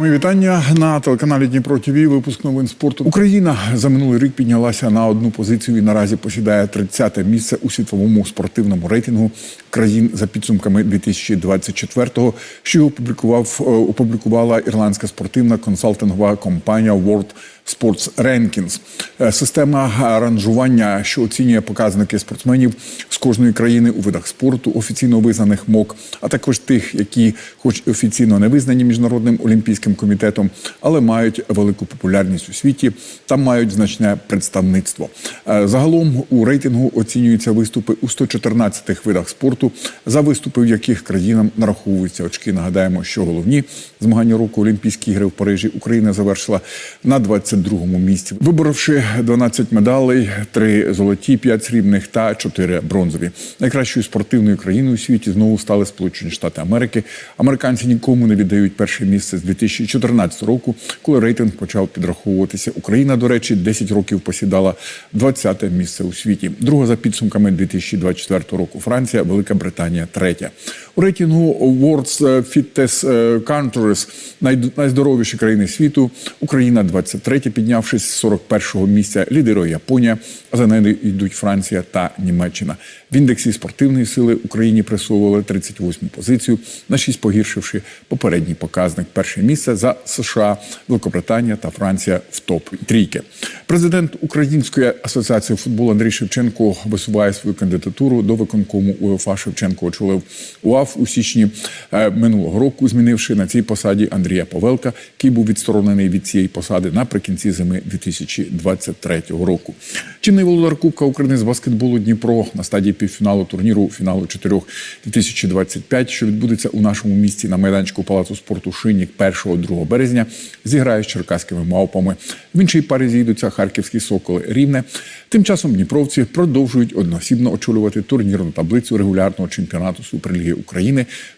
Мої вітання на телеканалі Дніпро ТВ. Випуск новин спорту. Україна за минулий рік піднялася на одну позицію і наразі посідає 30-те місце у світовому спортивному рейтингу країн за підсумками 2024-го, що опублікував е, опублікувала ірландська спортивна консалтингова компанія World Sports Rankings. Е, Система ранжування, що оцінює показники спортсменів з кожної країни у видах спорту, офіційно визнаних МОК, а також тих, які, хоч офіційно не визнані міжнародним олімпійським комітетом, але мають велику популярність у світі та мають значне представництво. Е, Загалом у рейтингу оцінюються виступи у 114 видах спорту, за виступи, в яких країнам нараховуються очки. Нагадаємо, що головні змагання року Олімпійські ігри в Парижі Україна завершила на 22-му місці, виборовши 12 медалей, 3 золоті, 5 срібних та 4 бронзові. Найкращою спортивною країною у світі знову стали Сполучені Штати Америки. Американці нікому не віддають перше місце з 2014 року, коли рейтинг почав підраховуватися. Україна, до речі, 10 років посідала 20-те місце у світі. Друга за підсумками 2024 року. Франція, Велика Британія, третя. У рейтингу World Fitness Countries найздоровіші країни світу. Україна 23 піднявшись з 41-го місця. Лідирує Японія, а за нею йдуть Франція та Німеччина. В індексі спортивної сили Україні присвоювали 38-му позицію, на 6 погіршивши попередній показник. Перше місце за США, Великобританія та Франція в топ трійки. Президент Української асоціації футболу Андрій Шевченко висуває свою кандидатуру до виконкому УЄФА. Шевченко очолив УАФ у січні е, минулого року, змінивши на цій посаді Андрія Павелка, який був відсторонений від цієї посади наприкінці зими 2023 року. Чинний володар Кубка України з баскетболу Дніпро на стадії півфіналу турніру фіналу 4 2025, що відбудеться у нашому місті на майданчику Палацу спорту Шинник 1-2 березня, зіграє з черкаськими мавпами. В іншій парі зійдуться харківські соколи рівне. Тим часом дніпровці продовжують одноосібно очолювати турнірну таблицю регулярного чемпіонату Суперліги України,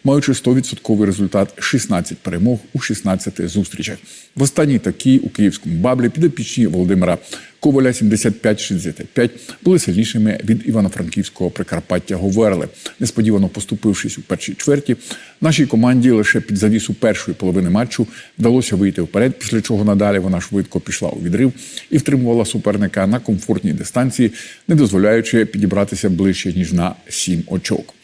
маючи 100% результат 16 перемог у 16 зустрічах. В останній такій у київському баблі підопічні Володимира Коваля 75-65 були сильнішими від івано-франківського Прикарпаття Говерли. Несподівано поступившись у першій чверті, нашій команді лише під завісу першої половини матчу вдалося вийти вперед, після чого надалі вона швидко пішла у відрив і втримувала суперника на комфортній дистанції, не дозволяючи підібратися ближче ніж на сім очок.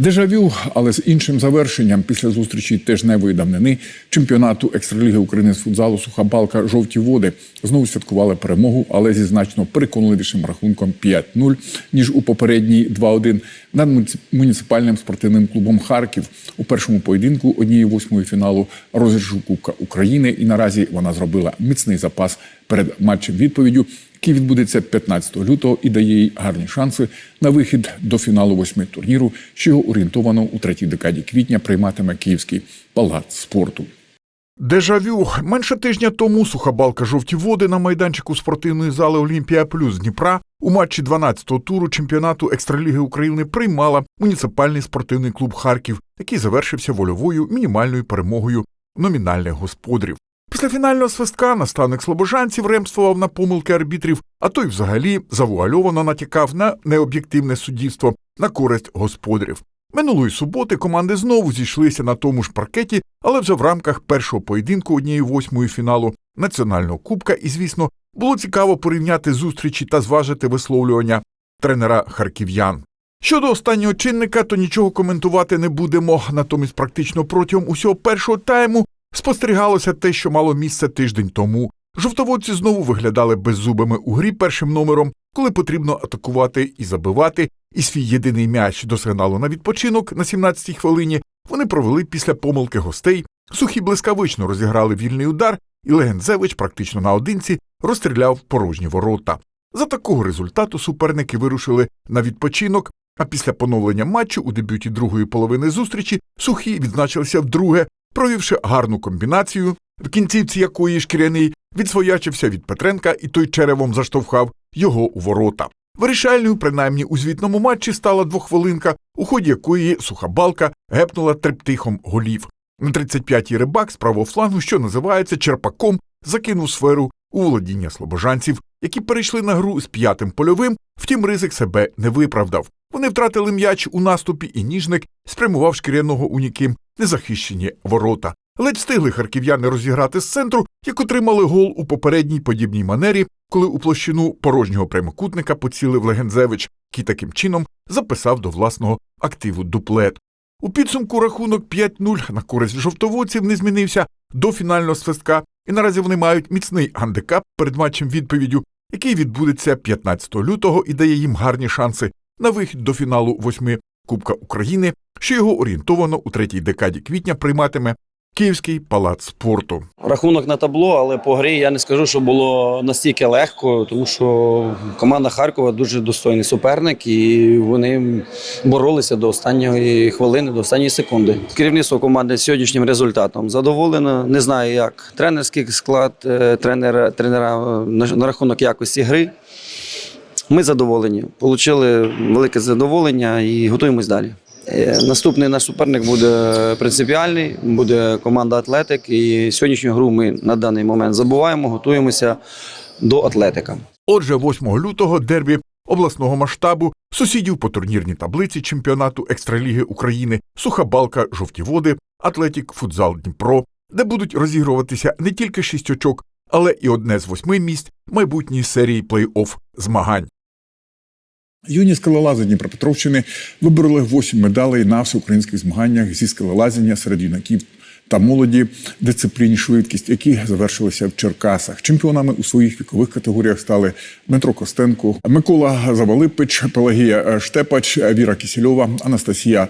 Дежавю, але з іншим завершенням після зустрічі тижневої давнини чемпіонату екстраліги України з футзалу Суха Балка жовті води знову святкували перемогу, але зі значно переконливішим рахунком 5-0, ніж у попередній 2-1 над муніципальним спортивним клубом Харків у першому поєдинку однієї восьмої фіналу розіграшу Кубка України. І наразі вона зробила міцний запас перед матчем відповіддю який відбудеться 15 лютого і дає їй гарні шанси на вихід до фіналу восьми турніру, що його орієнтовано у третій декаді квітня прийматиме Київський палац спорту. Дежавю менше тижня тому суха балка жовті води на майданчику спортивної зали Олімпія Плюс Дніпра у матчі 12-го туру чемпіонату екстраліги України приймала муніципальний спортивний клуб Харків, який завершився вольовою мінімальною перемогою номінальних господарів. Після фінального свистка наставник слобожанців ремствував на помилки арбітрів, а той взагалі завуальовано натякав на необ'єктивне суддівство на користь господарів. Минулої суботи команди знову зійшлися на тому ж паркеті, але вже в рамках першого поєдинку однієї восьмої фіналу національного кубка, і, звісно, було цікаво порівняти зустрічі та зважити висловлювання тренера харків'ян. Щодо останнього чинника, то нічого коментувати не будемо. Натомість, практично протягом усього першого тайму спостерігалося те, що мало місце тиждень тому. Жовтоводці знову виглядали беззубими у грі першим номером, коли потрібно атакувати і забивати. І свій єдиний м'яч до сигналу на відпочинок на 17-й хвилині вони провели після помилки гостей. Сухі блискавично розіграли вільний удар, і Легензевич практично наодинці розстріляв порожні ворота. За такого результату суперники вирушили на відпочинок. А після поновлення матчу у дебюті другої половини зустрічі сухі відзначилися вдруге, провівши гарну комбінацію, в кінцівці якої шкіряний відсвоячився від Петренка і той черевом заштовхав його у ворота. Вирішальною, принаймні у звітному матчі, стала двохвилинка, у ході якої суха балка гепнула трептихом голів. На 35-й рибак з правого флангу, що називається черпаком, закинув сферу у володіння слобожанців, які перейшли на гру з п'ятим польовим, втім ризик себе не виправдав. Вони втратили м'яч у наступі, і ніжник спрямував шкіряного у ніким незахищені ворота. Ледь встигли харків'яни розіграти з центру, як отримали гол у попередній подібній манері, коли у площину порожнього прямокутника поцілив Легензевич, який таким чином записав до власного активу дуплет. У підсумку рахунок 5-0 на користь жовтоводців не змінився до фінального свистка, і наразі вони мають міцний гандикап перед матчем відповіддю, який відбудеться 15 лютого і дає їм гарні шанси на вихід до фіналу восьми Кубка України, що його орієнтовано у третій декаді квітня прийматиме Київський палац спорту. Рахунок на табло, але по грі я не скажу, що було настільки легко, тому що команда Харкова дуже достойний суперник, і вони боролися до останньої хвилини, до останньої секунди. Керівництво команди сьогоднішнім результатом задоволено. Не знаю, як тренерський склад, е, тренера, тренера на рахунок якості гри. Ми задоволені, отримали велике задоволення і готуємось далі. Е, Наступний наш суперник буде принципіальний, буде команда Атлетик. І сьогоднішню гру ми на даний момент забуваємо, готуємося до Атлетика. Отже, 8 лютого дербі обласного масштабу сусідів по турнірній таблиці чемпіонату Екстраліги України Суха Балка, Жовті Води, Атлетік, Футзал Дніпро, де будуть розігруватися не тільки шість очок, але і одне з восьми місць майбутньої серії плей-офф змагань. Юні скалолази Дніпропетровщини вибороли 8 медалей на всеукраїнських змаганнях зі скалолазіння серед юнаків та молоді дисципліні швидкість, які завершилися в Черкасах. Чемпіонами у своїх вікових категоріях стали Дмитро Костенко, Микола Завалипич, Пелагія Штепач, Віра Кісільова, Анастасія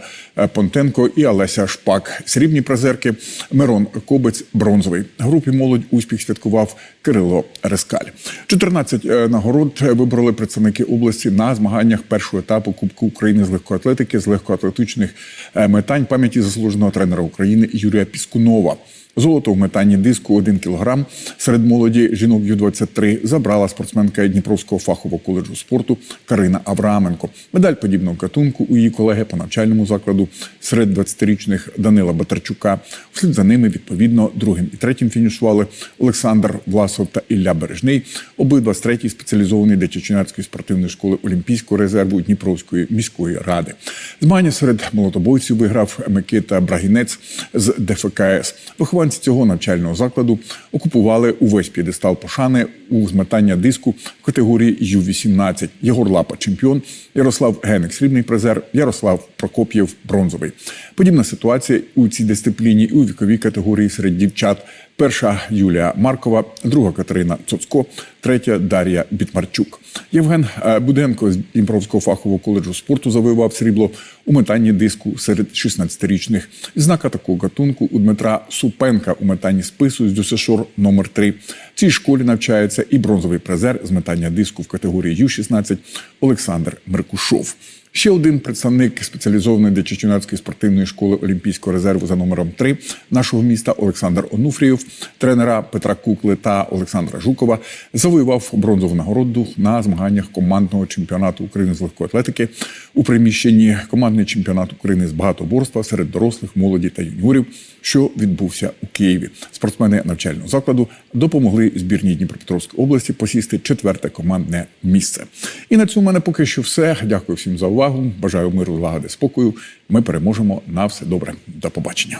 Понтенко і Олеся Шпак. Срібні призерки Мирон Кобець, бронзовий. Групі молодь успіх святкував Кирило Рескаль. 14 нагород вибороли представники області на змаганнях першого етапу Кубку України з легкоатлетики з легкоатлетичних е, метань пам'яті заслуженого тренера України Юрія Піскунова. Золото в метанні диску 1 кг серед молоді жінок Ю-23 забрала спортсменка Дніпровського фахового коледжу спорту Карина Авраменко. Медаль подібного гатунку у її колеги по навчальному закладу серед 20-річних Данила Батарчука. Вслід за ними відповідно другим і третім фінішували Олександр Власов та Ілля Бережний. Обидва з третій спеціалізованої дитячо-юнацької спортивної школи Олімпійського резерву Дніпровської міської ради. Змагання серед молотобойців виграв Микита Брагінець з ДФКС. Вихованці цього навчального закладу окупували увесь п'єдестал пошани у зметання диску в категорії Ю-18. Єгор Лапа чемпіон, Ярослав Геник срібний призер, Ярослав Прокоп'єв бронзовий. Подібна ситуація у цій дисципліні і у віковій категорії серед дівчат. Перша Юлія Маркова, друга Катерина Цоцко, третя Дар'я Бітмарчук. Євген е, Буденко з Дніпровського фахового коледжу спорту завоював срібло у метанні диску серед 16-річних. Знака такого гатунку у Дмитра Супенка у метанні спису з ДЮСШОР номер 3 В цій школі навчається і бронзовий призер з метання диску в категорії Ю-16 Олександр Меркушов. Ще один представник спеціалізованої дитячо-юнацької спортивної школи Олімпійського резерву за номером 3 нашого міста Олександр Онуфрієв, тренера Петра Кукли та Олександра Жукова, завоював бронзову нагороду на змаганнях командного чемпіонату України з легкої атлетики у приміщенні командний чемпіонат України з багатоборства серед дорослих, молоді та юніорів, що відбувся у Києві. Спортсмени навчального закладу допомогли збірній Дніпропетровської області посісти четверте командне місце. І на цьому мене поки що все. Дякую всім за увагу. Бажаю миру, лагоди, спокою. Ми переможемо на все добре. До побачення.